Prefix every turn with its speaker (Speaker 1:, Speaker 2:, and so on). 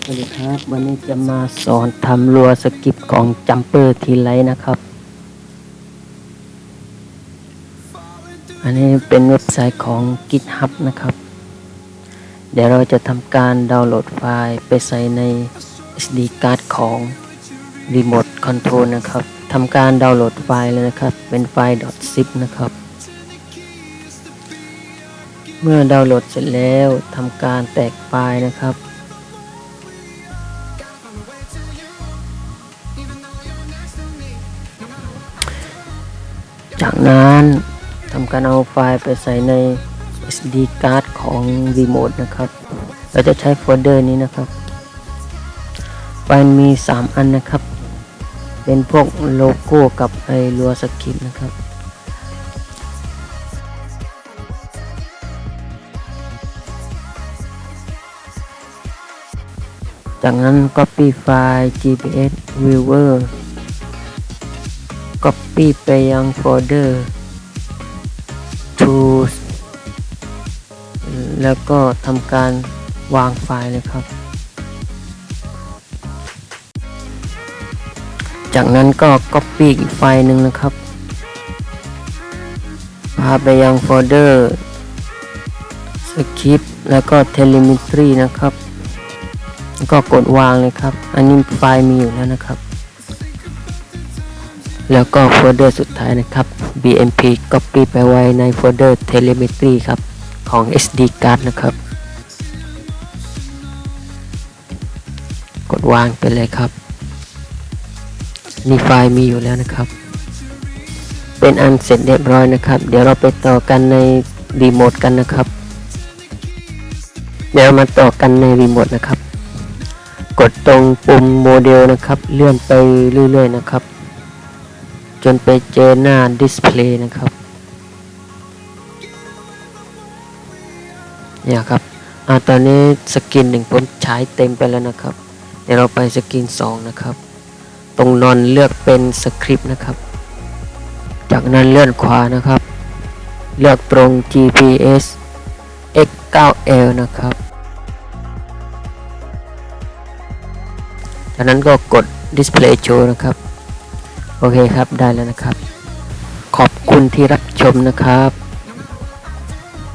Speaker 1: สวัสดีครับวันนี้จะมาสอนทำรัวสกิปของจัมเปอร์ทีไลนะครับ อันนี้เป็นเว็บไซต์ของ GitHub นะครับ เดี๋ยวเราจะทำการดาวน์โหลดไฟล์ไปใส่ใน SD card ของ Remote Control นะครับทำการดาวน์โหลดไฟล์เลยนะครับ เป็นไฟล์ .zip นะครับ เมื่อดาวน์โหลดเสร็จแล้วทำการแตกไฟล์นะครับ จากนั้นทำการเอาไฟล์ไปใส่ใน SD card ของ Remote นะครับ เราจะใช้โฟลเดอร์นี้นะครับ ไฟล์มี 3 อันนะครับ เป็นพวกโลโก้กับไอรัวสคริปนะครับจากนั้น Copy ไฟล์ GPS Viewer Copy ไปยังโฟลเดอร์ Tools แล้วก็ทำการวางไฟล์เลยครับ จากนั้นก็ Copy อีกไฟล์หนึ่งนะครับ พาไปยังโฟลเดอร์ Script แล้วก็ Telemetry นะครับ ก็กดวางเลยครับ อันนี้ไฟล์มีอยู่แล้วนะครับ แล้วก็โฟลเดอร์สุดท้ายนะครับ BMP Copy ไปไว้ในโฟลเดอร์ Telemetry ครับ ของ SD card นะครับ กดวางไปเลยครับ นี่ไฟล์มีอยู่แล้วนะครับ เป็นอันเสร็จเรียบร้อยนะครับ เดี๋ยวเราไปต่อกันในรีโมทกันนะครับ เดี๋ยวมาต่อกันในรีโมทนะครับ กดตรงปุ่มโมเดลนะครับ เลื่อนไปเรื่อยๆนะครับ จนไปเจอหน้าดิสเพลย์นะครับ เนี่ยครับอ่าตอนนี้สกินหนึ่งผมใช้เต็มไปแล้วนะครับ เดี๋ยวเราไปสกินสองนะครับ ตรงนอนเลือกเป็นสคริปต์นะครับ จากนั้นเลื่อนขวานะครับ เลือกตรง GPS X9L นะครับจากนั้นก็กด Display Show นะครับ โอเคครับได้แล้วนะครับ ขอบคุณที่รับชมนะครับ